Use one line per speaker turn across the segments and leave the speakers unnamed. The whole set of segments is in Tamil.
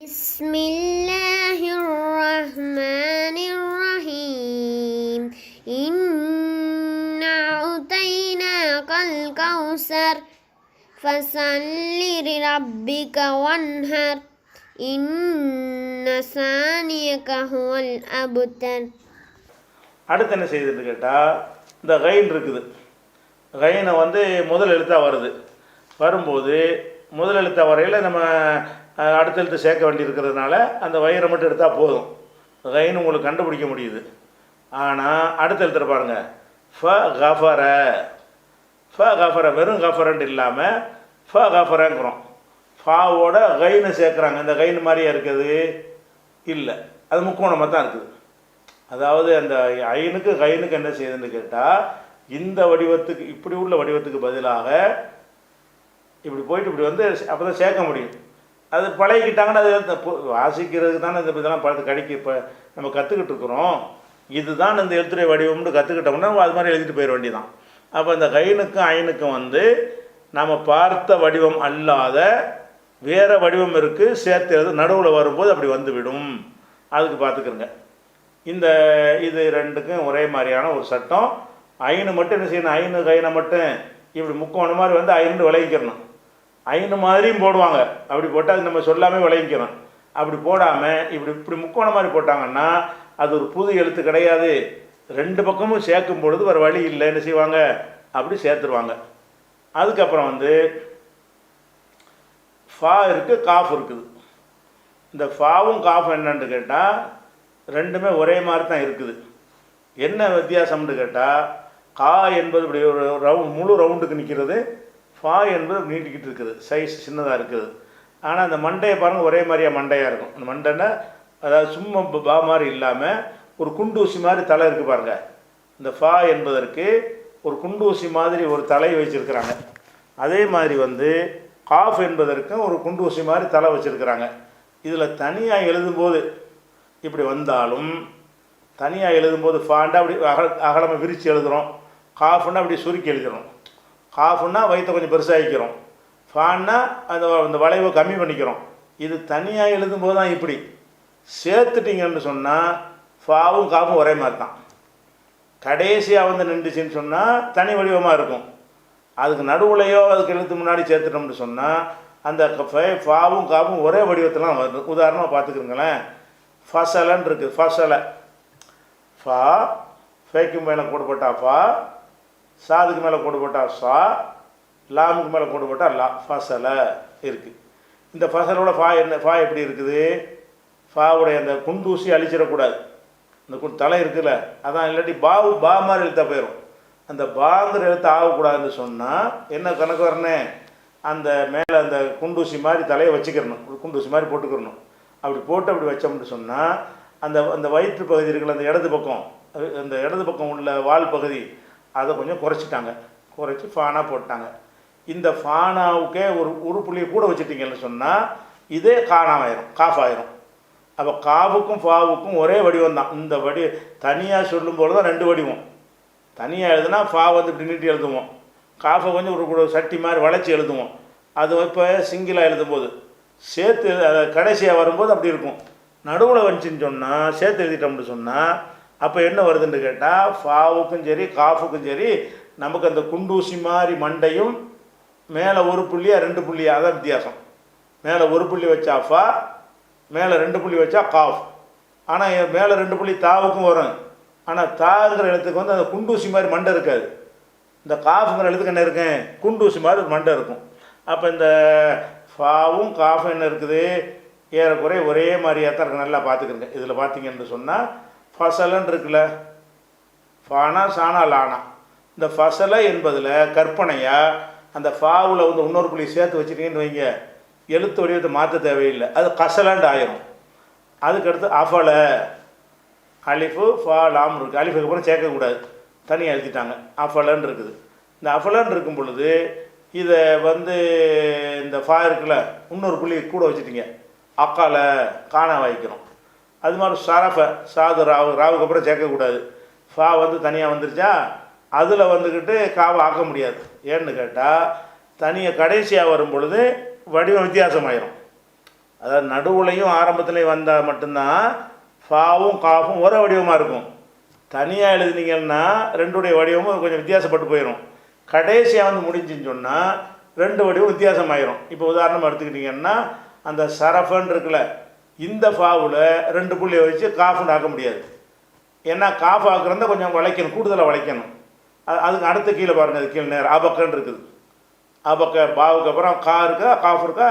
بسم الله الرحمن الرحيم إنا أعطيناك الكوثر فصل لربك وانهر إن ثانيك هو الأبتر
அடுத்து என்ன செய்யுதுன்னு கேட்டால் இந்த கைன் இருக்குது கைனை வந்து முதல் எழுத்தாக வருது வரும்போது முதல் எழுத்தா வரையில் நம்ம அடுத்தடுத்து சேர்க்க வேண்டியிருக்கிறதுனால அந்த வயிறை மட்டும் எடுத்தால் போதும். கைன்னு உங்களுக்கு கண்டுபிடிக்க முடியுது. ஆனால் அடுத்த எழுத்துற பாருங்க. ஃப கஃபர ஃப கஃபர வெறும் கஃபரன்ட் இல்லாமல் ஃப கஃபரங்கிறோம் ஃபாவோட கைனை சேர்க்குறாங்க. இந்த கைனு மாதிரியே இருக்குது? இல்லை. அது முக்கோணமாக தான் இருக்குது. அதாவது அந்த ஐனுக்கு கைனுக்கு என்ன செய்யுதுன்னு கேட்டால் இந்த வடிவத்துக்கு இப்படி உள்ள வடிவத்துக்கு பதிலாக இப்படி போயிட்டு இப்படி வந்து அப்போ தான் சேர்க்க முடியும். அது பழகிக்கிட்டாங்கன்னா அது வாசிக்கிறதுக்கு தானே இந்த இதெல்லாம் பழத்தை கடிக்க இப்போ நம்ம கற்றுக்கிட்டு இருக்கிறோம். இதுதான் இந்த எழுத்துறை வடிவம்னு கற்றுக்கிட்டோம்னா அது மாதிரி எழுதிட்டு போயிட வேண்டியதான் அப்போ இந்த கைனுக்கும் ஐனுக்கும் வந்து நம்ம பார்த்த வடிவம் அல்லாத வேறு வடிவம் இருக்குது சேர்த்து எழுது நடுவில் வரும்போது அப்படி வந்துவிடும். அதுக்கு பார்த்துக்கிறங்க இந்த இது ரெண்டுக்கும் ஒரே மாதிரியான ஒரு சட்டம். ஐனு மட்டும் என்ன செய்யணும்? ஐனு கைனை மட்டும் இப்படி முக்கோண மாதிரி வந்து ஐந்து விளைவிக்கிறணும் ஐந்து மாதிரியும் போடுவாங்க. அப்படி போட்டால் அது நம்ம சொல்லாமே விளைவிக்கிறோம் அப்படி போடாமல் இப்படி இப்படி முக்கோண மாதிரி போட்டாங்கன்னா அது ஒரு புது எழுத்து கிடையாது. ரெண்டு பக்கமும் சேர்க்கும் பொழுது வேறு வழி இல்லை. என்ன செய்வாங்க? அப்படி சேர்த்துருவாங்க. அதுக்கப்புறம் வந்து ஃபா இருக்குது காஃப் இருக்குது. இந்த ஃபாவும் காஃப் என்னன்னு கேட்டால் ரெண்டுமே ஒரே மாதிரி தான் இருக்குது. என்ன வித்தியாசம்னு கேட்டால் கா என்பது இப்படி ஒரு ரவுண்ட் முழு ரவுண்டுக்கு நிற்கிறது ஃபா என்பது நீட்டிக்கிட்டு இருக்குது. சைஸ் சின்னதாக இருக்குது. ஆனால் அந்த மண்டையை பாருங்கள் ஒரே மாதிரியாக மண்டையாக இருக்கும். அந்த மண்டைன்னா அதாவது சும்மா பா மாதிரி இல்லாமல் ஒரு குண்டூசி மாதிரி தலை இருக்குது பாருங்க. இந்த ஃபா என்பதற்கு ஒரு குண்டூசி மாதிரி ஒரு தலை வச்சுருக்கிறாங்க. அதே மாதிரி வந்து காஃப் என்பதற்கும் ஒரு குண்டூசி மாதிரி தலை வச்சுருக்கிறாங்க. இதில் தனியாக எழுதும்போது இப்படி வந்தாலும் தனியாக எழுதும்போது ஃபாண்டா அப்படி அக அகலமாக விரித்து எழுதுகிறோம் காஃப்னா அப்படி சுருக்கி எழுதுகிறோம் காஃபுன்னா வயிற்றை கொஞ்சம் பெருசாகிக்கிறோம். ஃபான்னா அந்த அந்த வளைவை கம்மி பண்ணிக்கிறோம். இது தனியாக எழுதும்போது தான் இப்படி. சேர்த்துட்டிங்கன்னு சொன்னால் ஃபாவும் காஃபும் ஒரே மாதிரி தான். கடைசியாக வந்து நின்றுச்சின்னு சொன்னால் தனி வடிவமாக இருக்கும். அதுக்கு நடுவுலையோ அதுக்கு எழுத்து முன்னாடி சேர்த்துட்டோம்னு சொன்னால் அந்த க- ஃபாவும் காஃபும் ஒரே வடிவத்தெலாம் வருது. உதாரணமாக பார்த்துக்கிறங்களேன். ஃபசலன்னு இருக்குது ஃபசலை. ஃபா ஃபேக்கும் மேலே கூடப்பட்டா ஃபா சாதுக்கு மேலே கொண்டு போட்டால் சா லாமுக்கு மேலே கொண்டு போட்டால் லா ஃபசலை இருக்குது இந்த ஃபசலோட ஃபா என்ன ஃபா எப்படி இருக்குது? ஃபாவுடைய அந்த குண்டூசி அழிச்சிடக்கூடாது. இந்த கு தலை இருக்குல்ல அதான் இல்லாட்டி பாவு பா மாதிரி எழுத்தா போயிடும் அந்த பாங்கிற எழுத்து ஆகக்கூடாதுன்னு சொன்னால் என்ன கணக்கு வரணே அந்த மேலே அந்த குண்டூசி மாதிரி தலையை வச்சுக்கிறணும். ஒரு குண்டூசி மாதிரி போட்டுக்கிறணும். அப்படி போட்டு அப்படி வச்சோம்னு சொன்னால் அந்த அந்த வயிற்று பகுதி இருக்குல்ல அந்த இடது பக்கம் அந்த இடது பக்கம் உள்ள வால் பகுதி அதை கொஞ்சம் குறைச்சிட்டாங்க. குறைச்சி ஃபானாக போட்டாங்க. இந்த ஃபானாவுக்கே ஒரு ஒரு புள்ளியை கூட வச்சுட்டிங்கன்னு சொன்னால் இதே காணாமாயிரும் காஃப் ஆயிரும் அப்போ காவுக்கும் ஃபாவுக்கும் ஒரே வடிவம் தான். இந்த வடி தனியாக சொல்லும்போது தான் ரெண்டு வடிவம். தனியாக எழுதுனா ஃபா வந்து இப்படி நீட்டி எழுதுவோம். காஃபை கொஞ்சம் ஒரு கூட சட்டி மாதிரி வளைச்சி எழுதுவோம். அது இப்போ சிங்கிளாக எழுதும்போது சேர்த்து கடைசியாக வரும்போது அப்படி இருக்கும். நடுவில் வந்துச்சுன்னு சொன்னால் சேர்த்து எழுதிட்டோம்னு சொன்னால் அப்போ என்ன வருதுன்னு கேட்டால் ஃபாவுக்கும் சரி காஃபுக்கும் சரி நமக்கு அந்த குண்டூசி மாதிரி மண்டையும் மேலே ஒரு புள்ளியா ரெண்டு புள்ளியா அதான் வித்தியாசம். மேலே ஒரு புள்ளி வச்சா ஃபா மேலே ரெண்டு புள்ளி வச்சா காஃப். ஆனால் மேலே ரெண்டு புள்ளி தாவுக்கும் வரும். ஆனால் தாங்கிற இடத்துக்கு வந்து அந்த குண்டூசி மாதிரி மண்டை இருக்காது. இந்த காஃபுங்கிற இடத்துக்கு என்ன இருக்கும் குண்டூசி மாதிரி ஒரு மண்டை இருக்கும். அப்போ இந்த ஃபாவும் காஃபும் என்ன இருக்குது? ஏறக்குறைய ஒரே மாதிரியாக தான் இருக்கு. நல்லா பார்த்துக்கிறேங்க இதில் பார்த்தீங்கன்னு சொன்னால் ஃபசலன் இருக்குல்ல? ஃபானா சானா லானா. இந்த ஃபசலை என்பதில் கற்பனையாக அந்த ஃபாவில் வந்து இன்னொரு புள்ளி சேர்த்து வச்சுட்டீங்கன்னு வைங்க. எழுத்து வடிவத்தை மாற்ற தேவையில்லை. அது கசலாண்டு ஆயிரும். அதுக்கடுத்து அஃபல. அலிஃபு ஃபா லாம் இருக்குது அலிஃபுக்கு அப்புறம் சேர்க்கக்கூடாது தனியாக எழுதிட்டாங்க அஃபலன்னு இருக்குது. இந்த அஃபலன்னு இருக்கும் பொழுது இதை வந்து இந்த ஃபா இருக்குல்ல இன்னொரு புள்ளி கூட வச்சுட்டீங்க. அக்கால காணா வாய்க்கிறோம். அது மாதிரி சரஃபை சாது ராவு ராவுக்கு அப்புறம் சேர்க்கக்கூடாது. ஃபா வந்து தனியாக வந்துருச்சா? அதில் வந்துக்கிட்டு காவை ஆக்க முடியாது. ஏன்னு கேட்டால் தனியாக கடைசியாக வரும் பொழுது வடிவம் வித்தியாசமாயிரும். அதாவது நடுவுலையும் ஆரம்பத்துலேயும் வந்தால் மட்டும்தான் ஃபாவும் காஃபும் ஒரே வடிவமாக இருக்கும். தனியாக எழுதுனீங்கன்னா ரெண்டுடைய வடிவமும் கொஞ்சம் வித்தியாசப்பட்டு போயிடும் கடைசியாக வந்து முடிஞ்சுன்னு சொன்னால் ரெண்டு வடிவம் வித்தியாசமாயிரும். இப்போ உதாரணமாக எடுத்துக்கிட்டிங்கன்னா அந்த சரஃபன் இருக்குல்ல இந்த ஃபாவில் ரெண்டு புள்ளியை வச்சு காஃபுன்னு ஆக்க முடியாது. ஏன்னா காஃப் ஆக்குறத கொஞ்சம் வளைக்கணும் கூடுதலாக வளைக்கணும். அது அதுக்கு அடுத்த கீழே பாருங்கள் அது கீழே நேரம் அபக்கன்னு இருக்குது. அபக்க பாவுக்கு அப்புறம் கா இருக்கா காஃப் இருக்கா?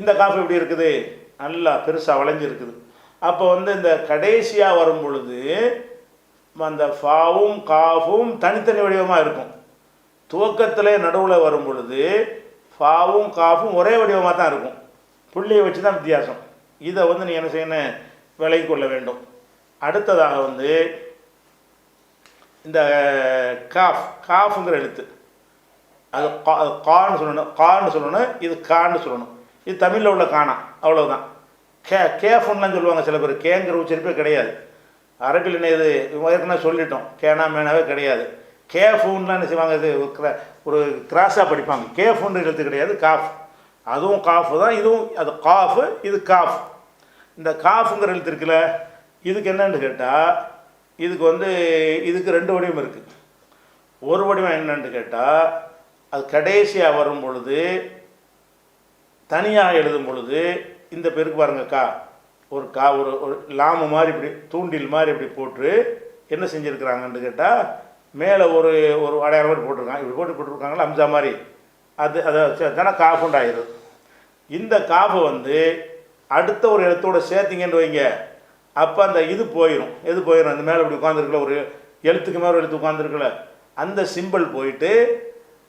இந்த காஃப் எப்படி இருக்குது? நல்லா பெருசாக வளைஞ்சிருக்குது அப்போ வந்து இந்த கடைசியாக வரும் பொழுது அந்த ஃபாவும் காஃபும் தனித்தனி வடிவமாக இருக்கும். துவக்கத்திலே நடுவில் வரும் பொழுது ஃபாவும் காஃபும் ஒரே வடிவமாக தான் இருக்கும். புள்ளியை வச்சு தான் வித்தியாசம். இதை வந்து நீ என்ன செய்யணும்? விலகி கொள்ள வேண்டும். அடுத்ததாக வந்து இந்த காஃப் காஃபுங்கிற எழுத்து. அது கா- கான்னு சொல்லணும். கான்னு சொல்லணும் இது கான்னு சொல்லணும். இது தமிழில் உள்ள காணா அவ்வளோதான் கே கேஃபுன்னுலாம் சொல்லுவாங்க சில பேர். கேங்கிற உச்சரிப்பே கிடையாது. அரபில் என்ன இது? ஏற்கனவே சொல்லிட்டோம். கேனா மேனாவே கிடையாது. கேஃபுன்லாம் என்ன செய்வாங்க? இது ஒரு ஒரு கிராஸாக படிப்பாங்க. கேஃபுன்ற எழுத்து கிடையாது. காஃப். அதுவும் காஃபு தான் இதுவும் அது காஃபு இது காஃப். இந்த காஃபுங்கிற எழுத்து இருக்குல்ல இதுக்கு என்னன்னு கேட்டால் இதுக்கு வந்து இதுக்கு ரெண்டு வடிவம் இருக்குது ஒரு வடிவம் என்னன்னு கேட்டால் அது கடைசியாக வரும் பொழுது தனியாக எழுதும் பொழுது இந்த பெருக்கு பாருங்க கா ஒரு கா ஒரு ஒரு லாமு மாதிரி இப்படி தூண்டில் மாதிரி இப்படி போட்டு என்ன செஞ்சுருக்குறாங்கன்னு கேட்டால் மேலே ஒரு ஒரு அடையாளம் மாதிரி போட்டிருக்காங்க. இப்படி போட்டு போட்டிருக்காங்களா அம்சா மாதிரி. அது அதை தானே காஃபுண்டாயிருது இந்த காஃபை வந்து அடுத்த ஒரு எழுத்தோட சேர்த்திங்கன்னு வைங்க. அப்போ அந்த இது போயிடும் எது போயிடும் அந்த மேலே இப்படி உட்காந்துருக்கல ஒரு எழுத்துக்கு மேலே ஒரு எழுத்து உட்காந்துருக்கல அந்த சிம்பிள் போயிட்டு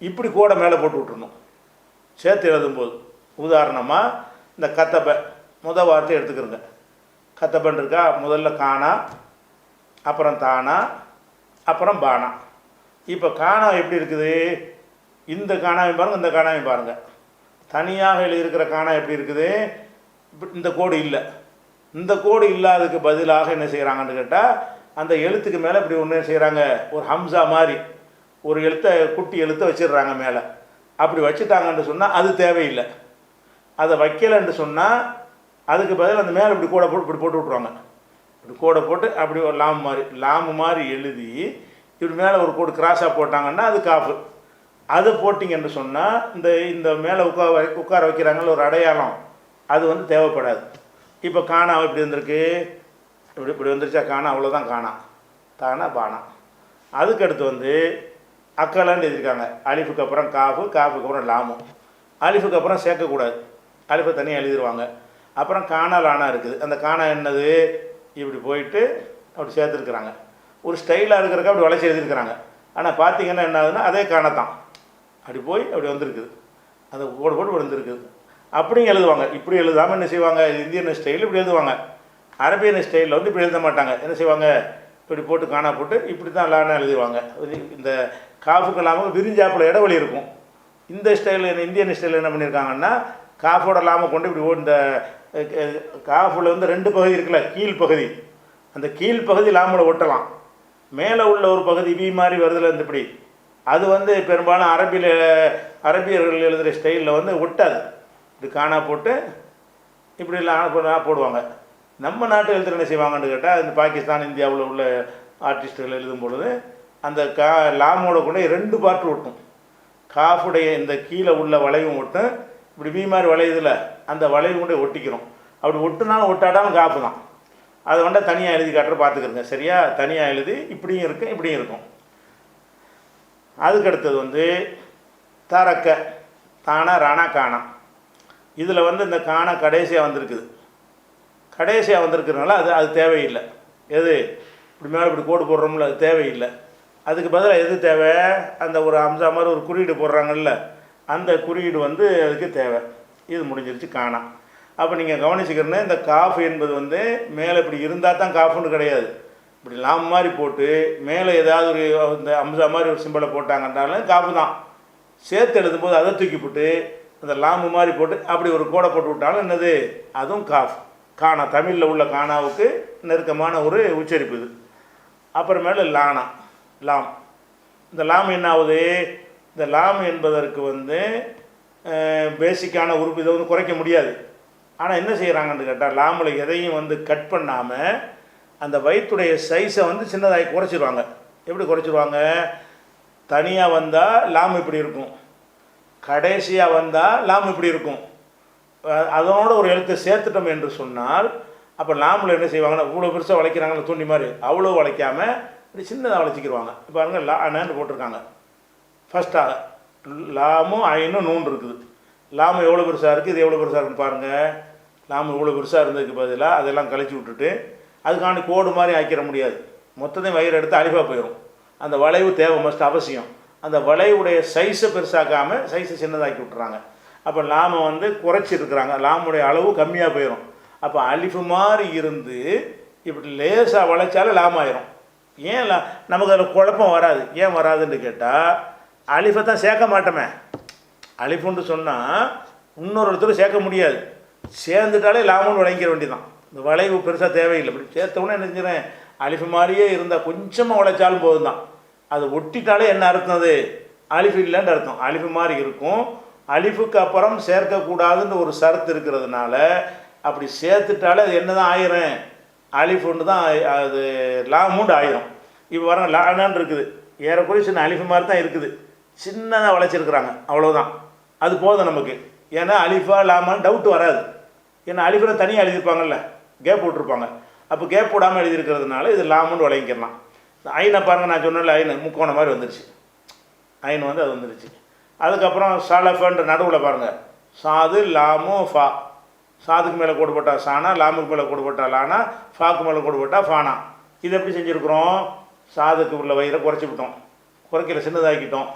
இப்படி கூட மேலே போட்டு விட்டுருணும் சேர்த்து எழுதும்போது. உதாரணமாக இந்த கத்தப்பை முத வார்த்தை எடுத்துக்கிறோங்க. கத்தப்பன் இருக்கா? முதல்ல காணா அப்புறம் தானா அப்புறம் பானா. இப்போ காணா எப்படி இருக்குது? இந்த காணாவையும் பாருங்கள் இந்த காணாவையும் பாருங்கள் தனியாக எழுதியிருக்கிற காணா எப்படி இருக்குது? இந்த கோடு இல்லை. இந்த கோடு இல்லாததுக்கு பதிலாக என்ன செய்கிறாங்கன்னு கேட்டால் அந்த எழுத்துக்கு மேலே இப்படி ஒன்று செய்கிறாங்க ஒரு ஹம்சா மாதிரி ஒரு எழுத்தை குட்டி எழுத்தை வச்சிடுறாங்க மேலே. அப்படி வச்சுட்டாங்கன்னு சொன்னால் அது தேவையில்லை. அதை வைக்கலைன்னு சொன்னால் அதுக்கு பதில் அந்த மேலே இப்படி கூட போட்டு இப்படி போட்டு விட்ருவாங்க இப்படி கோடை போட்டு அப்படி ஒரு லாம் மாதிரி லாமு மாதிரி எழுதி இப்படி மேலே ஒரு கோடு கிராஸாக போட்டாங்கன்னா அது காஃபு அது போட்டிங்கன்னு சொன்னால் இந்த இந்த மேலே உட்கார வை- உட்கார வைக்கிறாங்கல்ல ஒரு அடையாளம். அது வந்து தேவைப்படாது. இப்போ காணா இப்படி வந்திருக்கு. இப்படி இப்படி வந்துருச்சா காணா அவ்வளோதான் காணா. தானா பானா. அதுக்கடுத்து வந்து அக்கலான்னு எழுதியிருக்காங்க. அலிஃபுக்கு அப்புறம் காஃபு காஃபுக்கு அப்புறம் லாமு. அலிஃபுக்கு அப்புறம் சேர்க்கக்கூடாது. அலிஃபை தனியாக எழுதிருவாங்க. அப்புறம் காணா லானா இருக்குது. அந்த காணா என்னது? இப்படி போயிட்டு அப்படி சேர்த்துருக்குறாங்க. ஒரு ஸ்டைலாக இருக்கிறக்க அப்படி வளைச்சி எழுதியிருக்கிறாங்க. ஆனால் பார்த்தீங்கன்னா என்ன ஆகுதுன்னா அதே காணத்தான் தான். அப்படி போய் அப்படி வந்திருக்குது. அந்த போடு போட்டு வந்திருக்குது அப்படியும் எழுதுவாங்க. இப்படி எழுதாமல் என்ன செய்வாங்க? இந்தியன் ஸ்டைலில் இப்படி எழுதுவாங்க. அரபியன் ஸ்டைலில் வந்து இப்படி எழுத மாட்டாங்க. என்ன செய்வாங்க? இப்படி போட்டு காணா போட்டு இப்படி தான் லானா எழுதுவாங்க இந்த காஃபுக்கு இல்லாமல் விரிஞ்சாப்பில் இடைவெளி இருக்கும். இந்த ஸ்டைலில் இந்தியன் ஸ்டைலில் என்ன பண்ணியிருக்காங்கன்னா காஃபோட லாம கொண்டு இப்படி இந்த காஃபில் வந்து ரெண்டு பகுதி இருக்குல்ல கீழ் பகுதி. அந்த கீழ் பகுதி லாமில் ஒட்டலாம். மேலே உள்ள ஒரு பகுதி வி மாதிரி வருதுல இந்த இப்படி. அது வந்து பெரும்பாலும் அரபியில் அரபியர்கள் எழுதுகிற ஸ்டைலில் வந்து ஒட்டாது. இப்படி காணா போட்டு இப்படி எல்லாம் போடுவாங்க. நம்ம நாட்டு எழுத்துற என்ன செய்வாங்கன்னு கேட்டால் இந்த பாகிஸ்தான் இந்தியாவில் உள்ள ஆர்டிஸ்ட்டுகள் எழுதும் பொழுது அந்த கா லாமோட கூட ரெண்டு பாட்டு ஒட்டும். காஃபுடைய இந்த கீழே உள்ள வளைவும் ஒட்டும். இப்படி வீ மாதிரி வளையுதுல அந்த வளைவு கொண்டு ஒட்டிக்கிறோம். அப்படி ஒட்டுனாலும் ஒட்டாடாலும் காப்பு தான். அதை வந்து தனியாக எழுதி காட்டுற பார்த்துக்கிறங்க சரியா? தனியாக எழுதி இப்படியும் இருக்கும் இப்படியும் இருக்கும். அதுக்கடுத்தது வந்து தரக்க தானா ராணா காணா. இதில் வந்து இந்த காணா கடைசியாக வந்திருக்குது. கடைசியாக வந்திருக்கிறதுனால அது அது தேவையில்லை. எது? இப்படி மேலே இப்படி கோடு போடுறோம்ல அது தேவையில்லை. அதுக்கு பதிலாக எது தேவை? அந்த ஒரு அம்சா மாதிரி ஒரு குறியீடு போடுறாங்கல்ல அந்த குறியீடு வந்து அதுக்கு தேவை. இது முடிஞ்சிருச்சு காணாம் அப்போ நீங்கள் கவனிச்சுக்கிறேன்னா இந்த காஃபு என்பது வந்து மேலே இப்படி இருந்தால் தான் காஃபுன்னு கிடையாது. இப்படி லாம் மாதிரி போட்டு மேலே ஏதாவது ஒரு இந்த அம்சா மாதிரி ஒரு சிம்பிளை போட்டாங்கன்றாலும் காப்பு தான். சேர்த்து எழுதும்போது அதை தூக்கிப்பட்டு அந்த லாம்பு மாதிரி போட்டு அப்படி ஒரு கோடை போட்டு விட்டாலும் என்னது? அதுவும் காஃப். காணா. தமிழில் உள்ள காணாவுக்கு நெருக்கமான ஒரு உச்சரிப்பு இது. அப்புறமேல லானா. லாம். இந்த லாம் என்ன ஆகுது? இந்த லாம் என்பதற்கு வந்து பேசிக்கான உறுப்பு இதை வந்து குறைக்க முடியாது. ஆனால் என்ன செய்கிறாங்கன்னு கேட்டால் லாமில் எதையும் வந்து கட் பண்ணாமல் அந்த வயிற்றுடைய சைஸை வந்து சின்னதாகி குறைச்சிருவாங்க. எப்படி குறைச்சிருவாங்க? தனியாக வந்தால் லாம் இப்படி இருக்கும். கடைசியாக வந்தால் லாம் இப்படி இருக்கும். அதனோட ஒரு எழுத்தை சேர்த்துட்டோம் என்று சொன்னால் அப்போ லாமில் என்ன செய்வாங்கன்னா இவ்வளோ பெருசாக வளைக்கிறாங்கன்னு தூண்டி மாதிரி அவ்வளோ வளைக்காமல் இப்படி சின்னதாக வளைச்சிக்கிடுவாங்க இப்போ பாருங்க லா அண்ணன்னு போட்டிருக்காங்க. ஃபஸ்ட்டாக லாமும் ஐனும் நூன் இருக்குது. லாமு எவ்வளோ பெருசாக இருக்குது இது எவ்வளோ பெருசாக இருக்குன்னு பாருங்கள் லாமு இவ்வளோ பெருசாக இருந்ததுக்கு பதிலாக அதெல்லாம் கழிச்சு விட்டுட்டு அதுக்கான கோடு மாதிரி ஆக்கிட முடியாது. மொத்தத்தையும் வயிறு எடுத்து அழிவாக போயிடும் அந்த வளைவு தேவை மஸ்ட் அவசியம். அந்த வளைவுடைய சைஸை பெருசாக்காமல் சைஸை சின்னதாக்கி விட்டுறாங்க. அப்போ லாமை வந்து குறைச்சிருக்கிறாங்க. லாமுடைய அளவு கம்மியாக போயிடும் அப்போ அலிஃபு மாதிரி இருந்து இப்படி லேசாக வளைச்சாலும் லாம் ஆயிரும் ஏன் லா நமக்கு அதில் குழப்பம் வராது. ஏன் வராதுன்னு கேட்டால் அலிஃபை தான் சேர்க்க மாட்டோமே. அழிஃபுன்னு சொன்னால் இன்னொரு இடத்துல சேர்க்க முடியாது. சேர்ந்துட்டாலே லாமுன்னு வளைங்கிற வேண்டியதான் இந்த வளைவு பெருசாக தேவையில்லை. இப்படி சேர்த்தவுடனே என்ன செஞ்சுறேன் அழிஃபு மாதிரியே இருந்தால் கொஞ்சமாக உழைச்சாலும் போதும் தான் அது ஒட்டிட்டாலே என்ன அர்த்தம் அது? அழிஃபு இல்லைன்னு அர்த்தம். அழிஃபு மாதிரி இருக்கும். அலிஃபுக்கு அப்புறம் சேர்க்கக்கூடாதுன்னு ஒரு சரத்து இருக்கிறதுனால அப்படி சேர்த்துட்டாலே அது என்ன தான் ஆயிரும்? அழிஃபுன்னு தான் அது லாமுண்டு ஆயிரும். இப்போ வர லானான்னு இருக்குது. ஏறக்குறைய சின்ன அழிஃபு மாதிரி தான் இருக்குது. சின்னதாக வளைச்சிருக்கிறாங்க. அவ்வளோதான் அது போதும் நமக்கு. ஏன்னா அலிஃபா லாமான்னு டவுட் வராது. ஏன்னா அலிஃபில் தனியாக எழுதியிருப்பாங்கல்ல. கேப் விட்ருப்பாங்க அப்போ கேப் விடாமல் எழுதியிருக்கிறதுனால இது லாமுன்னு வழங்கிக்கலாம். இந்த ஐனை பாருங்கள் நான் சொன்னேன்ல ஐனு முக்கோணம் மாதிரி வந்துருச்சு. ஐன் வந்து அது வந்துருச்சு. அதுக்கப்புறம் சலஃபன்ற நடுவில் பாருங்கள் சாது லாமு ஃபா. சாதுக்கு மேலே கோடு போட்டால் சானா லாமுக்கு மேலே கோடு போட்டால் லானா ஃபாக்கு மேலே கோடு போட்டால் ஃபானா. இது எப்படி செஞ்சுருக்குறோம்? சாதுக்கு உள்ள வயிறை குறைச்சி விட்டோம். குறைக்கல சின்னதாக்கிட்டோம்.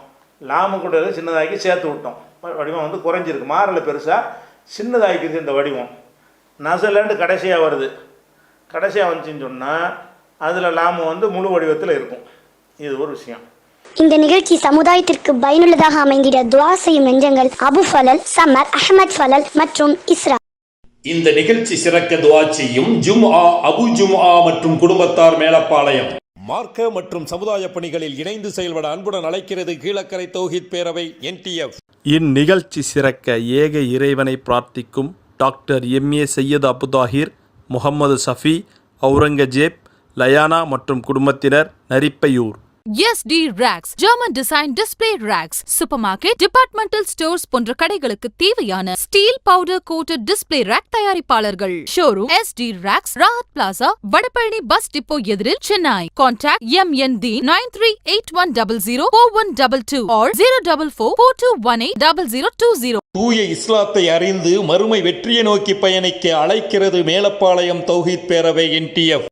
லாமு கூட சின்னதாக்கி சேர்த்து விட்டோம். வடிவம் வந்து குறைஞ்சிருக்கு. மாறல பெருசாக சின்னதாக்கிடுது இந்த வடிவம். நசலண்டு கடைசியாக வருது. கடைசியாக வந்துச்சுன்னு சொன்னால் அதில் லாமு வந்து முழு வடிவத்தில் இருக்கும். இது ஒரு விஷயம்.
இந்த நிகழ்ச்சி சமுதாயத்திற்கு பயனுள்ளதாக அமைந்திட துவா செய்யும் நெஞ்சங்கள் அபு ஃபலல் சமர் அஹமத் ஃபலல் மற்றும் இஸ்ரா.
இந்த நிகழ்ச்சி சிறக்க துவா செய்யும் ஜும்ஆ அபு ஜும்ஆ மற்றும் குடும்பத்தார் மேலப்பாளையம்.
மார்க்க மற்றும் சமுதாய பணிகளில் இணைந்து செயல்பட அன்புடன் அழைக்கிறது கீழக்கரை தௌஹித் பேரவை என்டிஎஃப்
இந்நிகழ்ச்சி சிறக்க ஏக இறைவனை பிரார்த்திக்கும் டாக்டர் எம்ஏ சையது அபுதாஹிர் முகமது சஃபி அவுரங்கஜேப் லயானா மற்றும் குடும்பத்தினர் Narippaiyur.
SD Racks, German Design Display Racks, Supermarket, Departmental stores போன்ற கடைகளுக்கு தேவையான steel powder coated display rack தயாரிப்பாளர்கள். Showroom SD Racks, Rahat plaza Vadapalani bus depot எதிரில் Chennai contact M N T nine three eight one double zero four one double two or zero double four four two one eight double zero two zero
தூய இஸ்லாத்தை அறிந்து மறுமை வெற்றியை நோக்கி பயணிக்க அழைக்கிறது மேலப்பாளையம் தௌஹித் பேரவை என்டிஎஃப்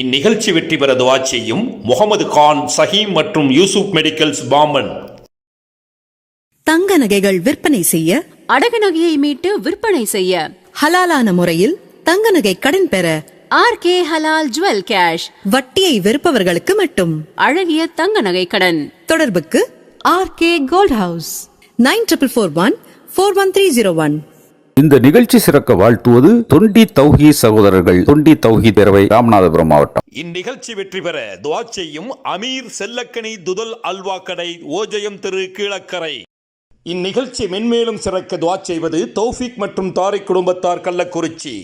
இந்நிகழ்ச்சி வெற்றி பெற துவா செய்யும் முகமது கான் சஹீம் மற்றும் யூசுப் மெடிக்கல்ஸ் பாம்பன்.
தங்க நகைகள் விற்பனை செய்ய
அடகு நகையை மீட்டு விற்பனை செய்ய.
ஹலாலான முறையில் தங்க நகை கடன் பெற
R K halal jewel cash.
வட்டியை வெறுப்பவர்களுக்கு மட்டும்.
அழகிய தங்க நகை கடன்.
தொடர்புக்கு R K gold house. Nine triple four one four one three zero one.
இந்த நிகழ்ச்சி சிறக்க வாழ்த்துவது தொண்டி தௌஹி சகோதரர்கள் தொண்டி தௌஹி பேரவை ராமநாதபுரம் மாவட்டம்.
இந்நிகழ்ச்சி வெற்றி பெற துவா செய்யும் அமீர் செல்லக்கனி துதல் அல்வா கடை ஓஜயம் திரு கீழக்கரை. இந்நிகழ்ச்சி மென்மேலும் சிறக்க துவா செய்வது தௌஃபிக் மற்றும் தாரிக் குடும்பத்தார் Kallakurichi.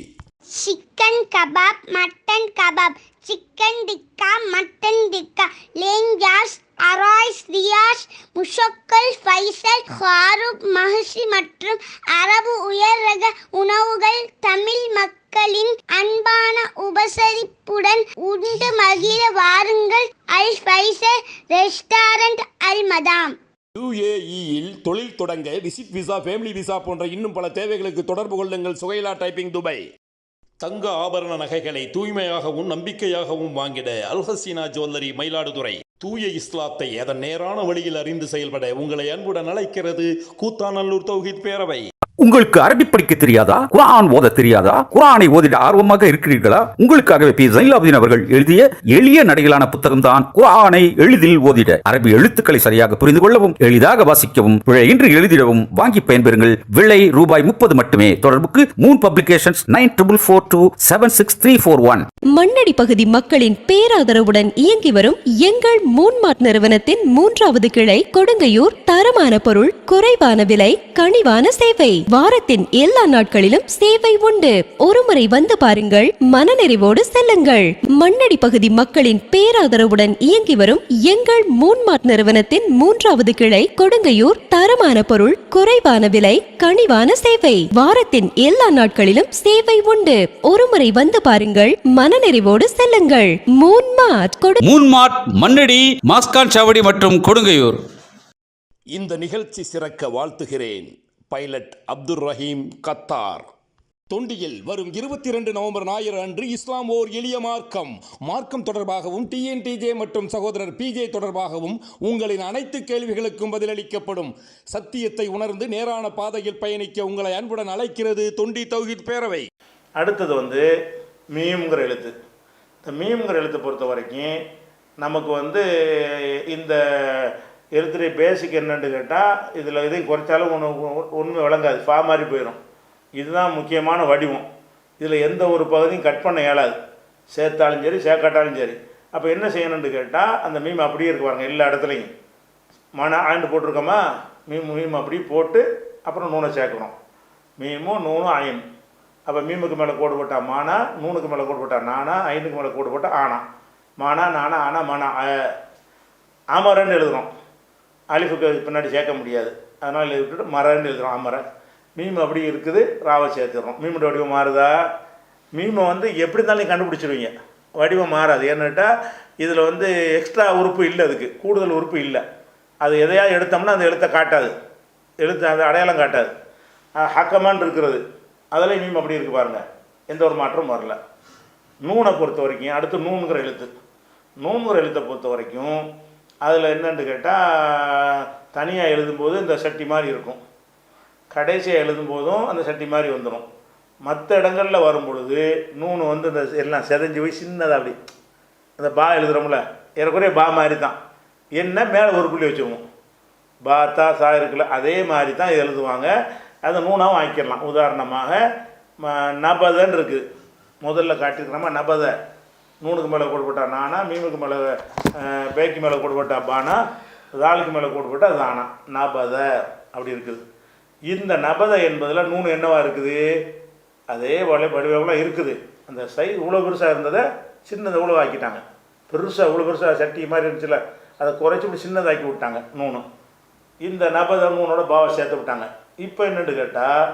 Chicken kebab mutton kebab chicken tikka mutton tikka லேஞ்சாஸ் அராய்ஸ் ரியாஸ் முஷக்கல் ஃபைசல் ஹாரூப் மஹசி மற்றும் அரபு உயர் ரக உணவுகள் தமிழ் மக்களின் அன்பான உபசரிப்புடன் உண்டு. மகிழ வாருங்கள். அல் ஃபைசல் ரெஸ்டாரண்ட் அல் மதாம்.
யுஏஇயில் தொழில் தொடங்க விசிட் விசா ஃபேமிலி விசா போன்ற இன்னும் பல தேவைகளுக்கு தொடர்பு கொள்ளுங்கள். Suhaila typing Dubai. தங்க ஆபரண நகைகளை தூய்மையாகவும் நம்பிக்கையாகவும் வாங்கிட அல்ஹசீனா ஜுவல்லரி மயிலாடுதுறை. தூய இஸ்லாத்தை அதன் நேரான வழியில் அறிந்து செயல்பட உங்களை அன்புடன் அழைக்கிறது கூத்தாநல்லூர் தௌஹித் பேரவை.
உங்களுக்கு அரபி படிக்க தெரியாதா? குரான் ஓத தெரியாதா? குரானை ஓதிட ஆர்வமாக இருக்கிறீர்களா? உங்களுக்காகவே பி. ஜைலாபுதீன் அவர்கள் எழுதிய எளிய நடையிலான புத்தகம் தான் குரானை எளிதில் ஓதிட. அரபி எழுத்துக்களை சரியாக புரிந்து கொள்ளவும் எளிதாக வாசிக்கவும் பிழையின்றி எழுதிடவும் வாங்கி பயன்பெறுங்கள். விலை ரூபாய் முப்பது மட்டுமே. தொடர்புக்கு moon publications nine triple four two seven six three four one
Mannadi பகுதி மக்களின் பேராதரவுடன் இயங்கி வரும் எங்கள் மூன்மார்ட் நிறுவனத்தின் மூன்றாவது கிளை கொடுங்கையூர் தரமான பொருள் குறைவான விலை கனிவான சேவை. வாரத்தின் எல்லா நாட்களிலும் சேவை உண்டு. ஒருமுறை வந்து பாருங்கள் மனநிறைவோடு செல்லுங்கள். மண்ணடி பகுதி மக்களின் பேராதரவுடன் இயங்கி வரும் எங்கள் மூன்மார்ட் நிறுவனத்தின் மூன்றாவது கிளை கொடுங்கையூர் தரமான பொருள் குறைவான விலை கனிவான சேவை. வாரத்தின் எல்லா நாட்களிலும் சேவை உண்டு. ஒருமுறை வந்து பாருங்கள் மனநிறைவோடு செல்லுங்கள். மூன்மார்ட்
மூன்மார்ட் மண்ணடி மாஸ்கான் சாவடி மற்றும் கொடுங்கையூர்.
இந்த நிகழ்ச்சி சிறக்க வாழ்த்துகிறேன். Pilot Abdul Rahim Qatar. தொண்டியில் வரும் இருபத்தி ரெண்டு நவம்பர் ஞாயிறு அன்று இஸ்லாம் ஓர் எளிய மார்க்கம். மார்க்கம் தொடர்பாகவும் டிஎன்டிஜே மற்றும் சகோதரர் பிஜே தொடர்பாகவும் உங்களின் அனைத்து கேள்விகளுக்கும் பதிலளிக்கப்படும். சத்தியத்தை உணர்ந்து நேரான பாதையில் பயணிக்க உங்களை அன்புடன் அழைக்கிறது தொண்டி தௌஹித் பேரவை.
அடுத்தது வந்து மீம்ங்கிற எழுத்து. இந்த மீம்ங்கிற எழுத்தை பொறுத்த வரைக்கும் நமக்கு வந்து இந்த இருக்கிற பேசிக் என்னன்னு கேட்டால் இதில் இதையும் குறைச்சாலும் ஒன்று உண்மை விளங்காது. ஃபா மாதிரி போயிடும் இதுதான் முக்கியமான வடிவம். இதில் எந்த ஒரு பகுதியும் கட் பண்ண இயலாது. சேர்த்தாலும் சரி சேர்க்காட்டாலும் சரி. அப்போ என்ன செய்யணும்னு கேட்டால் அந்த மீம் அப்படியே இருக்கு பாருங்க எல்லா இடத்துலையும். மன ஆண்டு போட்டிருக்கோமா? மீம் மீம் அப்படியே போட்டு அப்புறம் நூனை சேர்க்கணும் மீமும் நூனும் அயன். அப்போ மீமுக்கு மேலே கோடு போட்டால் மானா நூனுக்கு மேலே கோடு போட்டால் நானா ஐனுக்கு மேலே கோடு போட்டால் ஆனா. மானா நானா ஆனா மனா ஆமரன்னு எழுதுகிறோம் அழிவுக்கு அலிஃபுக்கு பின்னாடி சேர்க்க முடியாது. அதனால் விட்டுட்டு மரன்னு எழுதுறோம் அமர மீம் அப்படி இருக்குது ராவை சேர்த்துடுறோம் மீமோட வடிவம் மாறுதா? மீமை வந்து எப்படி இருந்தாலும் கண்டுபிடிச்சிருவீங்க. வடிவம் மாறாது. ஏன்னுட்டா இதில் வந்து எக்ஸ்ட்ரா உறுப்பு இல்லை அதுக்கு. கூடுதல் உறுப்பு இல்லை. அது எதையாவது எடுத்தோம்னா அந்த எழுத்தை காட்டாது. எழுத்து அந்த அடையாளம் காட்டாது. ஹக்கமான் இருக்கிறது. அதில் மீம் அப்படி இருக்கு பாருங்கள் எந்த ஒரு மாற்றமும் வரல. நூனை பொறுத்த வரைக்கும் அடுத்து நூனுங்கிற எழுத்து. நூனுங்கிற எழுத்தை பொறுத்த வரைக்கும் அதில் என்னென்னு கேட்டால் தனியாக எழுதும்போது இந்த சட்டி மாதிரி இருக்கும். கடைசியாக எழுதும்போதும் அந்த சட்டி மாதிரி வந்துடும் மற்ற இடங்களில் வரும் பொழுது நூனு வந்து இந்த எல்லாம் செதஞ்சு போய் சின்னதாக அப்படி அந்த பா எழுதுகிறோம்ல ஏறக்குறைய பா மாதிரி தான் என்ன மேலே ஒரு புள்ளி வச்சுருவோம். பா தா சா இருக்குல்ல அதே மாதிரி தான் எழுதுவாங்க. அதை நூனாகவும் ஆக்கிடலாம் உதாரணமாக ம- நபதன்னு இருக்குது முதல்ல காட்டியிருக்கிறோமா நபதை. நூனுக்கு மேலே கொடுப்பட்டா நானா மீமுக்கு மேலே பேக்கு மேலே கொடுப்பட்டா பானா தாளுக்கு மேலே கொடுப்பட்டா தானா நபத அப்படி இருக்குது. இந்த நபத என்பதில் நூனு என்னவா இருக்குது? அதே வலை வடிவம்லாம் இருக்குது. அந்த சைஸ் இவ்வளோ பெருசாக இருந்ததை சின்னதை இவ்வளோ ஆக்கிட்டாங்க. பெருசாக இவ்வளோ பெருசாக சட்டி மாதிரி இருந்துச்சுல அதை குறைச்சி இப்படி சின்னதாக்கி விட்டாங்க நூனு. இந்த நபத நூனோட பாவம் சேர்த்து விட்டாங்க. இப்போ என்னென்னு கேட்டால்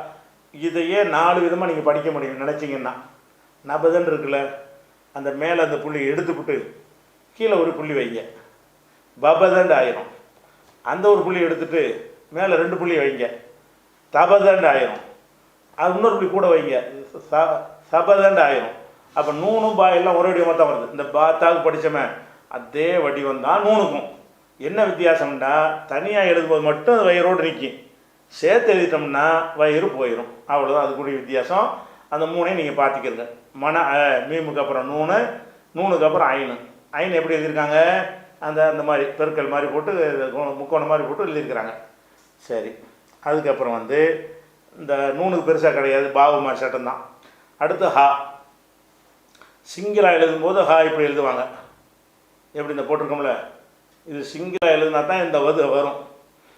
இதையே நாலு விதமாக நீங்கள் படிக்க முடியும் நினச்சிங்கன்னா. நபதன் இருக்குல்ல அந்த மேலே அந்த புள்ளி எடுத்துவிட்டு கீழே ஒரு புள்ளி வைங்க. பபதண்டு ஆயிரும். அந்த ஒரு புள்ளி எடுத்துட்டு மேலே ரெண்டு புள்ளி வைங்க. தபதண்டு ஆயிரும். அது இன்னொரு புள்ளி கூட வைங்க. ச சபதண்டு ஆயிரும். அப்போ நூனும் பா எல்லாம் ஒரே வடிவமாக தான் வருது. இந்த பாத்தாக படித்தவன் அதே வடிவம் தான் நூனுக்கும். என்ன வித்தியாசம்னா தனியாக எழுதும்போது மட்டும் அது வயிறோடு நிற்கும் சேர்த்து எழுதிட்டோம்னா வயிறு போயிடும் அவ்வளோதான் அதுக்குரிய வித்தியாசம். அந்த மூணையும் நீங்கள் பார்த்துக்கிறங்க மன மீமுக்கு அப்புறம் நூனு நூனுக்கு அப்புறம் ஐனு ஐன் எப்படி எழுதியிருக்காங்க? அந்த அந்த மாதிரி பெருக்கல் மாதிரி போட்டு முக்கோணம் மாதிரி போட்டு எழுதியிருக்கிறாங்க. சரி. அதுக்கப்புறம் வந்து இந்த நூனுக்கு பெருசாக கிடையாது பாபு மாதிரி சட்டம் தான். அடுத்து ஹா. சிங்கிளாக எழுதும்போது ஹா இப்படி எழுதுவாங்க. எப்படி இந்த போட்டிருக்கோம்ல? இது சிங்கிளாக எழுதுனா தான் இந்த வது வரும்.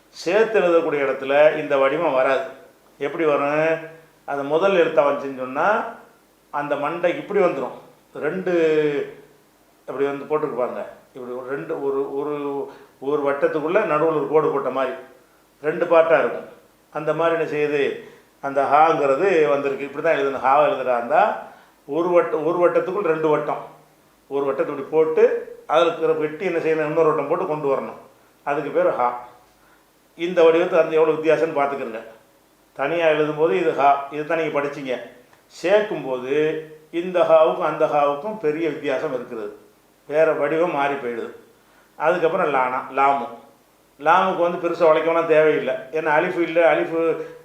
சேர்த்து எழுதக்கூடிய இடத்துல இந்த வடிவம் வராது. எப்படி வரும்? அந்த முதல் எழுத்தை வந்துச்சுன்னு சொன்னால் அந்த மண்டை இப்படி வந்துடும் ரெண்டு அப்படி வந்து போட்டிருப்பாங்க. இப்படி ஒரு ரெண்டு ஒரு ஒரு ஒரு வட்டத்துக்குள்ளே நடுவில் ஒரு கோடு போட்ட மாதிரி. ரெண்டு பாட்டாக இருக்கும். அந்த மாதிரி என்ன செய்யுது? அந்த ஹாங்கிறது வந்திருக்கு. இப்படி தான் எழுதணும் ஹாவை எழுதுறா இருந்தால் ஒரு வட்டம் ஒரு வட்டத்துக்குள் ரெண்டு வட்டம். ஒரு வட்டத்தை இப்படி போட்டு அதில் இருக்கிற வெட்டி என்ன செய்யணும்? இன்னொரு வட்டம் போட்டு கொண்டு வரணும். அதுக்கு பேர் ஹா. இந்த வடிவத்தை அந்த எவ்வளோ வித்தியாசம்னு பார்த்துக்கிறங்க தனியாக எழுதும்போது இது ஹா இது தான் நீங்கள் படிச்சிங்க. சேர்க்கும்போது இந்த ஹாவுக்கும் அந்த ஹாவுக்கும் பெரிய வித்தியாசம் இருக்கிறது. வேறு வடிவம் மாறி போயிடுது. அதுக்கப்புறம் லானா லாமு. லாமுக்கு வந்து பெருசாக உழைக்கணும்னா தேவையில்லை. ஏன்னா அலிஃபு இல்லை அலிஃபு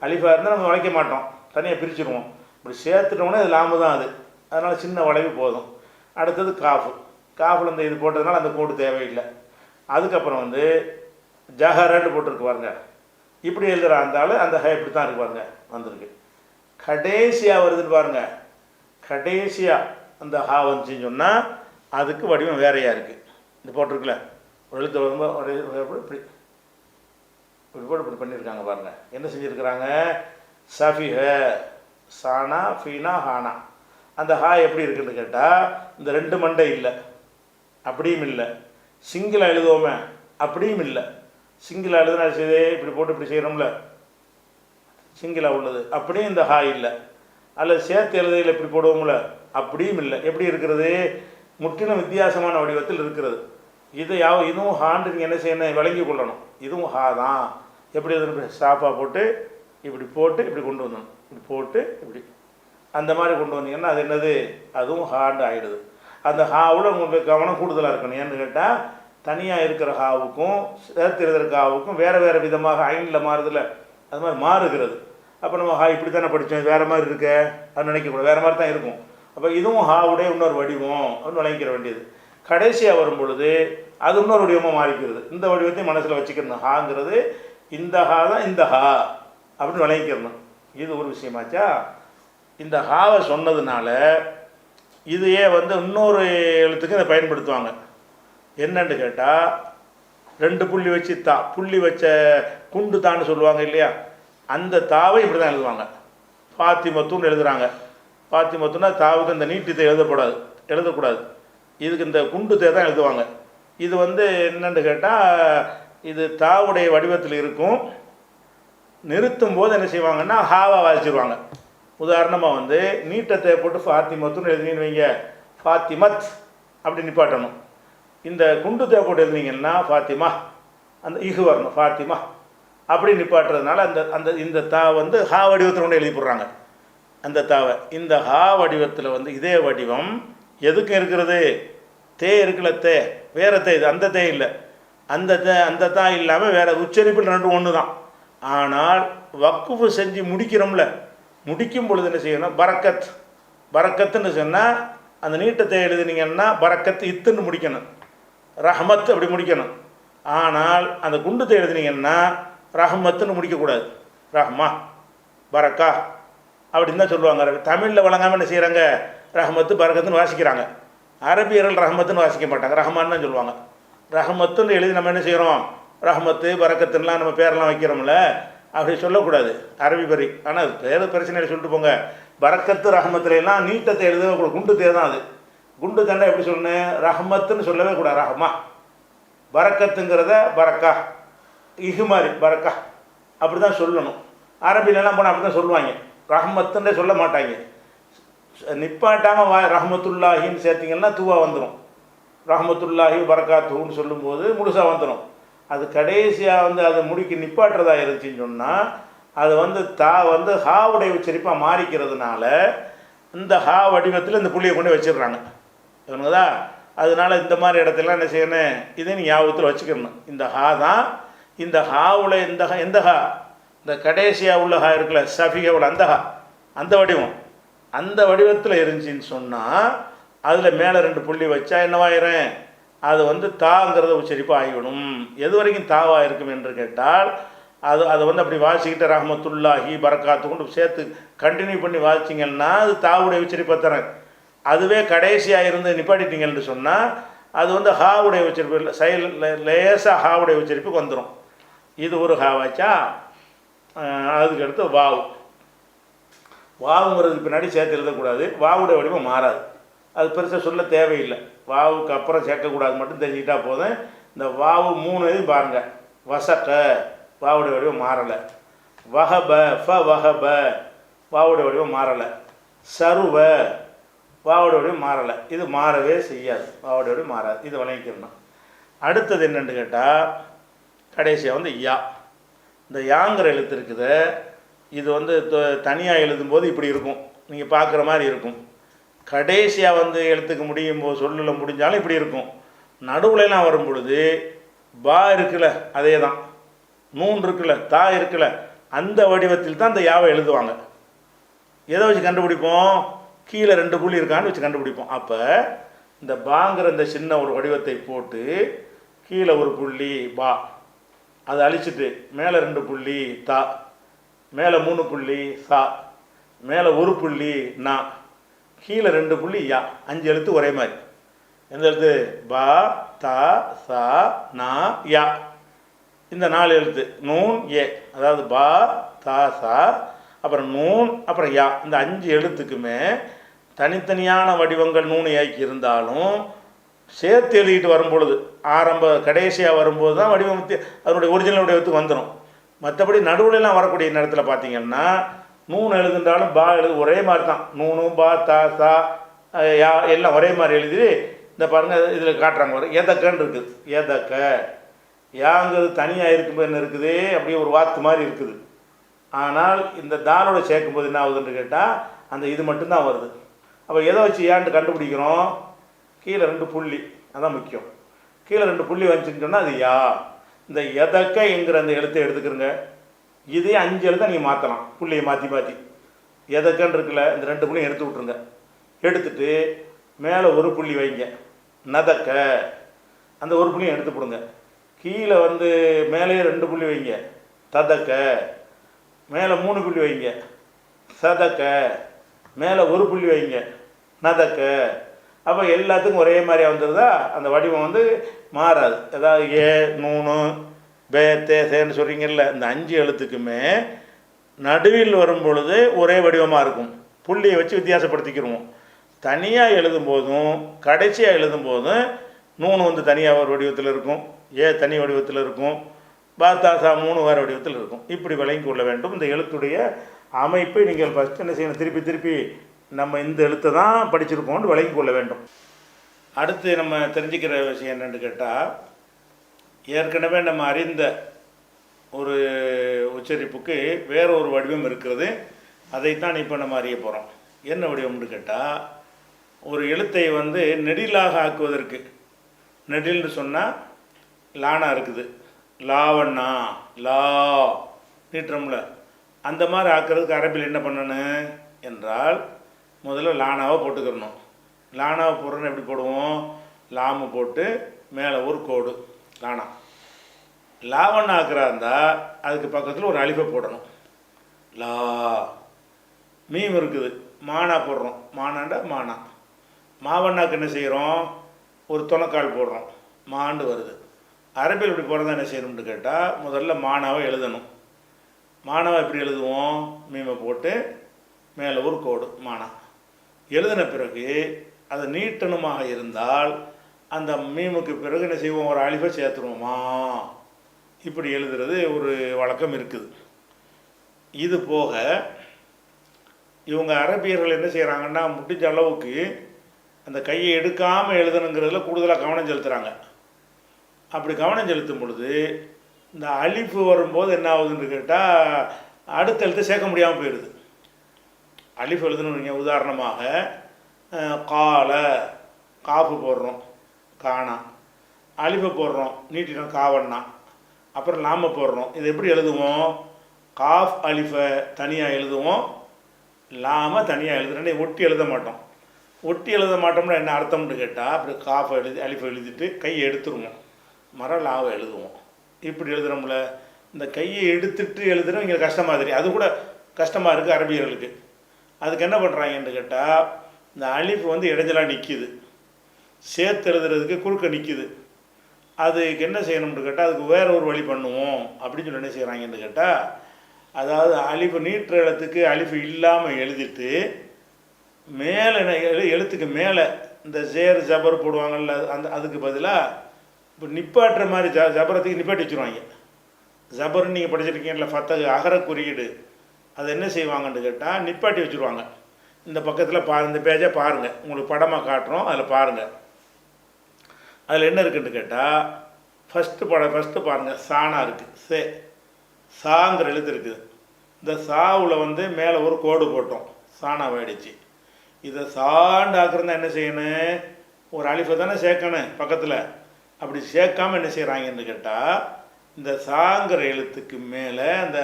அலிஃபாக இருந்தால் நம்ம உழைக்க மாட்டோம். தனியாக பிரிச்சுடுவோம் இப்படி சேர்த்துட்டோம்னா இது லாமு தான் அது. அதனால் சின்ன உழைவு போதும். அடுத்தது காஃபு. காஃபில் இந்த இது போட்டதுனால அந்த கோடு தேவையில்லை. அதுக்கப்புறம் வந்து ஜஹரன்னு போட்டிருக்கு பாருங்க. இப்படி எழுதுகிற அந்த ஆள் அந்த ஹை இப்படி தான் இருக்கு பாருங்க வந்திருக்கு. கடைசியாக வருதுன்னு பாருங்க. கடைசியாக அந்த ஹா வந்துச்சுன்னு சொன்னால் அதுக்கு வடிவம் வேறையாக இருக்குது இந்த போட்டிருக்குல்ல ஒரு எழுத்து வரும்போது இப்படி. இப்படி போட்டு இப்படி பண்ணியிருக்காங்க பாருங்க. என்ன செஞ்சுருக்கிறாங்க? சஃபிஹ சானா ஃபீனா ஹானா. அந்த ஹா எப்படி இருக்குன்னு கேட்டால் இந்த ரெண்டு மண்டை இல்லை. அப்படியும் இல்லை. சிங்கிளாக எழுதுவோமே அப்படியும் இல்லை. சிங்கிளாக எழுதுனா செய்தே இப்படி போட்டு இப்படி செய்கிறோம்ல சிங்கிளாக உள்ளது. அப்படியும் இந்த ஹா இல்லை. அல்லது சேர்த்து எழுதையில் இப்படி போடுவோம்ல. அப்படியும் இல்லை. எப்படி இருக்கிறது? முற்றிலும் வித்தியாசமான வடிவத்தில் இருக்கிறது. இதை யாவ இதுவும் ஹாண்டு நீங்கள் என்ன செய்யணும்? விளங்கி கொள்ளணும். இதுவும் ஹா தான். எப்படி அது ஸ்டாஃபாக போட்டு இப்படி போட்டு இப்படி கொண்டு வந்தணும். இப்படி போட்டு இப்படி. அந்த மாதிரி கொண்டு வந்தீங்கன்னா அது என்னது? அதுவும் ஹாண்டு ஆகிடுது அந்த ஹாவில் உங்களுக்கு கவனம் கூடுதலாக இருக்கணும். ஏன்னு கேட்டால் தனியாக இருக்கிற ஹாவுக்கும் சேர்த்து எழுதுகிற ஹாவுக்கும் வேறு வேறு விதமாக ஐனில் மாறுதில்ல. அது மாதிரி மாறுகிறது. அப்போ நம்ம ஹா இப்படி தானே படித்தோம் வேறு மாதிரி இருக்க அது நினைக்கக்கூடாது. வேறு மாதிரி தான் இருக்கும். அப்போ இதுவும் ஹாவுடைய இன்னொரு வடிவம் அப்படின்னு விளங்கிக்கிற வேண்டியது. கடைசியாக வரும் பொழுது அது இன்னொரு வடிவமாக மாறிக்கிறது. இந்த வடிவத்தையும் மனசில் வச்சுக்கணும். ஹாங்கிறது இந்த ஹா தான் இந்த ஹா அப்படின்னு விளங்கிக்கிறணும் இது ஒரு விஷயமாச்சா இந்த ஹாவை சொன்னதுனால இதையே வந்து இன்னொரு எழுத்துக்கு இதை பயன்படுத்துவாங்க. என்னன்னு கேட்டால் ரெண்டு புள்ளி வச்சு தா புள்ளி வச்ச குண்டு தான்னு சொல்லுவாங்க இல்லையா? அந்த தாவை இப்படி தான் எழுதுவாங்க பாத்திமத்துன்னு பாத்தி பாத்திமத்துன்னா தாவுக்கு இந்த நீட்டித்தை எழுதக்கூடாது எழுதக்கூடாது. இதுக்கு இந்த குண்டு தே தான் எழுதுவாங்க. இது வந்து என்னென்னு கேட்டால் இது தாவுடைய வடிவத்தில் இருக்கும். நிறுத்தும் போது என்ன செய்வாங்கன்னா ஹாவா வாசிச்சிருவாங்க. உதாரணமாக வந்து நீட்டத்தை போட்டு ஃபாத்திமத்துன்னு எழுதினீங்கன்னு வைங்க. ஃபாத்திமத் அப்படி நிப்பாட்டணும். இந்த குண்டு தே போட்டு எழுதினீங்கன்னா ஃபாத்திமா? அந்த இஹு வரணும் ஃபாத்திமா. அப்படி நிப்பாட்டுறதுனால அந்த அந்த இந்த தா வந்து ஹா வடிவத்தில் கொண்டு எழுதி போடுறாங்க. அந்த தாவை. இந்த ஹா வடிவத்தில் வந்து இதே வடிவம் எதுக்கு இருக்கிறது? தே இருக்கல தே. வேறு தே இது அந்த தே இல்லை. அந்த தே அந்த தா இல்லாமல் வேறு உச்சரிப்பில் ரெண்டு ஒன்று தான் ஆனால் வக்குஃபு செஞ்சு முடிக்கிறோம்ல முடிக்கும் பொழுது என்ன செய்யணும்? பறக்கத். பறக்கத்துன்னு சொன்னால் அந்த நீட்டத்தை எழுதுனீங்கன்னா பறக்கத்து இத்துன்னு முடிக்கணும். ரஹமத் அப்படி முடிக்கணும். ஆனால் அந்த குண்டுத்தை எழுதுனீங்கன்னா ரஹமத்துன்னு முடிக்கக்கூடாது. ரஹ்மா பரக்கா அப்படின்னு தான் சொல்லுவாங்க. தமிழில் வழங்காமல் என்ன செய்கிறாங்க ரஹமத்து பரக்கத்துன்னு வாசிக்கிறாங்க. அரபியர்கள் ரஹமத்துன்னு வாசிக்க மாட்டாங்க. ரஹமான்னு தான் சொல்லுவாங்க. ரஹமத்துன்னு எழுதி நம்ம என்ன செய்கிறோம் ரஹமத்து பரக்கத்துன்னெலாம் நம்ம பேரெல்லாம் வைக்கிறோம்ல. அப்படி சொல்லக்கூடாது. அரபி பரி ஆனால் பேர் பிரச்சனை சொல்லிட்டு போங்க. பரக்கத்து ரஹமத்துல எல்லாம் நீட்டத்தை எழுத குண்டு தே தான் அது. குண்டு தண்டை எப்படி சொன்னேன் ரஹமத்துன்னு சொல்லவே கூடாது. ரஹமா. பறக்கத்துங்கிறத பறக்கா இஹுமாரி மாதிரி பரக்கா. அப்படி தான் சொல்லணும். அரபிலெல்லாம் போனால் அப்படி தான் சொல்லுவாங்க. ரஹமத்துன்னே சொல்ல மாட்டாங்க. நிப்பாட்டாமல் வா ரஹமத்துல்லாஹின்னு சேர்த்திங்கன்னா தூவா வந்துடும் ரஹமத்துல்லாஹி பரக்காத்துன்னு சொல்லும்போது முழுசாக வந்துடும் அது கடைசியாக வந்து அதை முடிக்கு நிப்பாட்டுறதா இருந்துச்சுன்னு சொன்னால் அது வந்து தா வந்து ஹாவுடைய உச்சரிப்பாக மாறிக்கிறதுனால இந்த ஹா வடிவத்தில் இந்த புள்ளியை கொண்டு வச்சிடுறாங்க. இவனுங்கதா? அதனால இந்த மாதிரி இடத்துல என்ன செய்யணும் இதை நீ ஞாபகத்தில் வச்சுக்கணும். இந்த ஹா தான் இந்த ஹாவில் இந்த ஹா எந்த ஹா? இந்த கடைசியாக உள்ள ஹா இருக்குல்ல சஃபிகாவில் அந்த ஹா. அந்த வடிவம். அந்த வடிவத்தில் இருந்துச்சின்னு சொன்னால் அதில் மேலே ரெண்டு புள்ளி வச்சா என்னவாயிரும் அது வந்து தாங்கிறத உச்சரிப்பு ஆகிவிடும். எது வரைக்கும் தாவாக இருக்கும் என்று கேட்டால் அது அதை வந்து அப்படி வாசிக்கிட்ட ரஹமத்துல்லாஹி பரக்காத்து கொண்டு சேர்த்து கண்டினியூ பண்ணி வாசிச்சிங்கன்னா அது தாவுடைய உச்சரிப்பை தரேன் அதுவே கடைசியாக இருந்து நிப்பாட்டிட்டீங்கன்னு சொன்னால் அது வந்து ஹாவுடைய உச்சரிப்பு இல்லை செயல் லேசாக உடைய உச்சரிப்புக்கு வந்துடும் இது ஒரு ஹாவாச்சா? அதுக்கடுத்து வாவு. வாவுங்கிறது பின்னாடி சேர்த்து எழுதக்கூடாது. வாவுடைய வடிவம் மாறாது. அது பெருசாக சொல்ல தேவையில்லை. வாவுக்கு அப்புறம் சேர்க்கக்கூடாது மட்டும் தெரிஞ்சுக்கிட்டா போதும். இந்த வாவு மூணு இது பாருங்க. வசக்க வாவுடைய வடிவம் மாறலை. வஹப ஃப வஹப வாவுடைய வடிவம் மாறலை. சருவ வாவுடைய மாறலை. இது மாறவே செய்யாது. வாவுடைய மாறாது. இது வழங்கிக்கணும் அடுத்தது என்னென்னு கேட்டால் கடைசியாக வந்து யா. இந்த யாங்கிற எழுத்து இருக்குது. இது வந்து தனியாக எழுதும்போது இப்படி இருக்கும். நீங்கள் பார்க்குற மாதிரி இருக்கும். கடைசியாக வந்து எழுத்துக்கு முடியும் போது சொல்லில் முடிஞ்சாலும் இப்படி இருக்கும். நடுவுலலாம் வரும் பொழுது பா இருக்குல்ல அதே தான் நூன் இருக்குல்ல தா இருக்குல்ல அந்த வடிவத்தில் தான் இந்த யாவை எழுதுவாங்க. எதை வச்சு கண்டுபிடிப்போம்? கீழே ரெண்டு புள்ளி இருக்கான்னு வச்சு கண்டுபிடிப்போம். அப்போ இந்த பாங்கிற இந்த சின்ன ஒரு வடிவத்தை போட்டு கீழே ஒரு புள்ளி பா. அதை அழிச்சிட்டு மேலே ரெண்டு புள்ளி தா. மேலே மூணு புள்ளி சா. மேலே ஒரு புள்ளி நா. கீழே ரெண்டு புள்ளி யா. அஞ்சு எழுத்து ஒரே மாதிரி. எந்த எழுத்து? பா தா சா நா யா. இந்த நாலு எழுத்து. நூன் ஏ. அதாவது பா தா சா அப்புறம் நூன் அப்புறம் யா இந்த அஞ்சு எழுத்துக்குமே தனித்தனியான வடிவங்கள் நூன் ஏக்கி இருந்தாலும் சேர்த்து எழுதிட்டு வரும்பொழுது ஆரம்ப கடைசியாக வரும்போது தான் வடிவம் அதனுடைய ஒரிஜினல் வடிவத்துக்கு வந்துடும் மற்றபடி நடுவுலலாம் வரக்கூடிய நேரத்தில் பார்த்தீங்கன்னா நூன் எழுதுன்றாலும் பா எழுது ஒரே மாதிரி தான் நூனு பா தா சா யா எல்லாம் ஒரே மாதிரி எழுதி இந்த பாருங்கள் இதில் காட்டுறாங்க வரும் எதக்கன்னு இருக்குது. எதக்க. யாங்கிறது தனியாக இருக்கும்போது என்ன இருக்குது? அப்படியே ஒரு வாத்து மாதிரி இருக்குது. ஆனால் இந்த தானோட சேர்க்கும்போது என்ன ஆகுதுன்னு கேட்டால் அந்த இது மட்டும்தான் வருது. அப்போ எதை வச்சு ஏன்ட்டு கண்டுபிடிக்கிறோம்? கீழே ரெண்டு புள்ளி. அதான் முக்கியம். கீழே ரெண்டு புள்ளி வந்துச்சுன்னு சொன்னால் அது யா. இந்த எதக்க என்கிற அந்த எழுத்தை எடுத்துக்கிறங்க. இதே அஞ்சு எழுத்தை நீங்கள் மாற்றலாம் புள்ளியை மாற்றி மாற்றி எதக்கன்னு இருக்குல்ல இந்த ரெண்டு புள்ளியும் எடுத்து விட்ருங்க எடுத்துட்டு மேலே ஒரு புள்ளி வைங்க. நதக்க. அந்த ஒரு புள்ளியும் எடுத்து போடுங்க. கீழே வந்து மேலேயே ரெண்டு புள்ளி வைங்க. ததக்க. மேலே மூணு புள்ளி வைங்க. சதக்க. மேலே ஒரு புள்ளி வைங்க. நதக்க. அப்போ எல்லாத்துக்கும் ஒரே மாதிரியாக வந்துடுதா அந்த வடிவம் வந்து மாறாது. ஏதாவது ஏ நூனு பே தே சேன்னு சொல்கிறீங்கல்ல இந்த அஞ்சு எழுத்துக்குமே நடுவில் வரும் பொழுது ஒரே வடிவமாக இருக்கும். புள்ளியை வச்சு வித்தியாசப்படுத்திக்கிடுவோம் தனியாக எழுதும் போதும் கடைசியாக எழுதும் போதும் நூணு வந்து தனியாக ஒரு வடிவத்தில் இருக்கும். ஏ தனி வடிவத்தில் இருக்கும். பாத்தாசா மூணு வார வடிவத்தில் இருக்கும். இப்படி விளங்கி கொள்ள வேண்டும். இந்த எழுத்துடைய அமைப்பை நீங்கள் ஃபஸ்ட் என்ன செய்யணும்? திருப்பி திருப்பி நம்ம இந்த எழுத்தை தான் படிச்சிருப்போம்னு விளங்கி கொள்ள வேண்டும். அடுத்து நம்ம தெரிஞ்சுக்கிற விஷயம் என்னென்னு கேட்டால் ஏற்கனவே நம்ம அறிந்த ஒரு உச்சரிப்புக்கு வேற ஒரு வடிவம் இருக்கிறது. அதைத்தான் இப்போ நம்ம அறிய போகிறோம் என்ன வடிவம்னு கேட்டால் ஒரு எழுத்தை வந்து நெடிலாக ஆக்குவதற்கு நெடில்னு சொன்னால் லானா இருக்குது. லாவண்ணா லா நீட்டுறோம்ல. அந்த மாதிரி ஆக்கிறதுக்கு அரபில் என்ன பண்ணணும் என்றால் முதல்ல லானாவை போட்டுக்கிறணும். லானாவை போடுறோன்னு எப்படி போடுவோம்? லாமு போட்டு மேலே ஒரு கோடு லானா. லாவண்ணா ஆக்கிறா இருந்தால் அதுக்கு பக்கத்தில் ஒரு அழிப்பை போடணும். லா. மீம் இருக்குது. மானா போடுறோம். மானாண்டா மானா. மாவண்ணாக்கு என்ன செய்கிறோம்? ஒரு துணைக்கால் போடுறோம். மாண்டு வருது. அரபியல் இப்படி போகிறதா என்ன செய்யணும்னு கேட்டால் முதல்ல மானாவை எழுதணும். மானாவை எப்படி எழுதுவோம்? மீமை போட்டு மேலே ஒரு கோடு மானா. எழுதின பிறகு அது நீட்டணுமாக இருந்தால் அந்த மீமுக்கு பிறகு என்ன செய்வோம்? ஒரு அழிவை சேர்த்துருவோமா? இப்படி எழுதுறது ஒரு வழக்கம் இருக்குது. இது போக இவங்க அரபியர்கள் என்ன செய்கிறாங்கன்னா முடிஞ்ச அளவுக்கு அந்த கையை எடுக்காமல் எழுதணுங்கிறதுல கூடுதலாக கவனம் செலுத்துகிறாங்க அப்படி கவனம் செலுத்தும் பொழுது இந்த அழிப்பு வரும்போது என்ன ஆகுதுன்னு கேட்டால் அடுத்த எழுத்து சேர்க்க முடியாமல் போயிடுது அழிப்பு எழுதுன்னு உதாரணமாக கால காஃபு போடுறோம் காணா. அழிப்பை போடுறோம் நீட்டினோம் காவண்ணா. அப்புறம் லாம போடுறோம். இது எப்படி எழுதுவோம்? காஃப் அலிஃபை தனியாக எழுதுவோம் லாம தனியாக எழுதுறேன்னு ஒட்டி எழுத மாட்டோம். ஒட்டி எழுத மாட்டோம்னா என்ன அர்த்தம்னு கேட்டால் அப்படி காஃபை எழுதி அலிஃபை எழுதிட்டு கையை எடுத்துருவோம். மரலாவை எழுதுவோம். இப்படி எழுதுகிறோம்ல இந்த கையை எடுத்துட்டு எழுதுறோம் இங்கே கஷ்டமாக தெரியும் அது கூட கஷ்டமாக இருக்குது அரபியர்களுக்கு. அதுக்கு என்ன பண்ணுறாங்கன்னு கேட்டால் இந்த அழிப்பு வந்து இடைஞ்சலாக நிற்கிது சேர்த்து எழுதுறதுக்கு குறுக்க நிற்கிது அதுக்கு என்ன செய்யணும்னு கேட்டால் அதுக்கு வேற ஒரு வழி பண்ணுவோம். அப்படின்னு சொல்லி என்ன செய்கிறாங்கன்னு கேட்டால் அதாவது அழிப்பு நீட்டுற எழுத்துக்கு அழிப்பு இல்லாமல் எழுதிட்டு மேலே எழுத்துக்கு மேலே இந்த ஜேர் ஜபர் போடுவாங்கல்ல அந்த அதுக்கு பதிலாக இப்போ நிப்பாட்டுற மாதிரி ஜ ஜபரத்துக்கு நிப்பாட்டி வச்சுருவாங்க. ஜபர்னு நீங்கள் படிச்சிருக்கீங்கல்ல ஃபத்தகு அகர குறியீடு. அதை என்ன செய்வாங்கன்னு கேட்டால் நிப்பாட்டி வச்சுருவாங்க. இந்த பக்கத்தில் பா இந்த பேஜை பாருங்கள் உங்களுக்கு படமாக காட்டுறோம் அதில் பாருங்கள் அதில் என்ன இருக்குன்னு கேட்டால் ஃபஸ்ட்டு படம் ஃபஸ்ட்டு பாருங்கள் சானா இருக்குது சே சாங்கிற எழுத்து இருக்குது இந்த சாவில் வந்து மேலே ஒரு கோடு போட்டோம். சாணா ஆயிடுச்சு இதை சாண்டு ஆக்குறதா என்ன செய்யணும்? ஒரு அழிஃபை தானே சேர்க்கணும் பக்கத்தில். அப்படி சேர்க்காம என்ன செய்கிறாங்கன்னு கேட்டால் இந்த சாங்கிற எழுத்துக்கு மேலே அந்த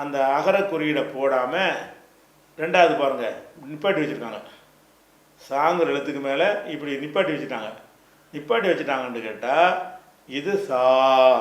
அந்த அகர குறியீடை போடாமல் ரெண்டாவது பாருங்கள் நிப்பாட்டி வச்சுருக்காங்க. சாங்கிற எழுத்துக்கு மேலே இப்படி நிப்பாட்டி வச்சுட்டாங்க. நிப்பாட்டி வச்சுட்டாங்கன்னு கேட்டால் இது சா